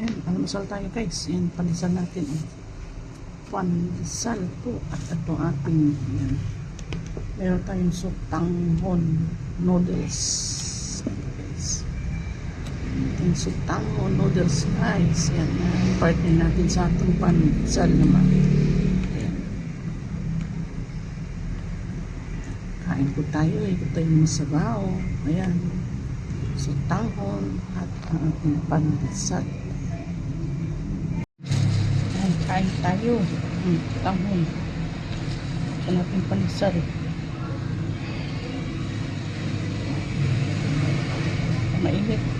Ayan, almusal tayo guys. Ayan, pandesal natin. Oh. Pandesal po. At ito ating, ayan. Meron tayong sutanghon noodles. Guys. Ating sutanghon noodles guys. Ayan, uh, partner natin sa ating pandesal naman. Ayan. Kain po tayo. Ito tayo masabaw. Ayan. Sutanghon at ang ating pandesal. Kain tayo. Hmm, tanghon. Sa natin panisal. Mainit.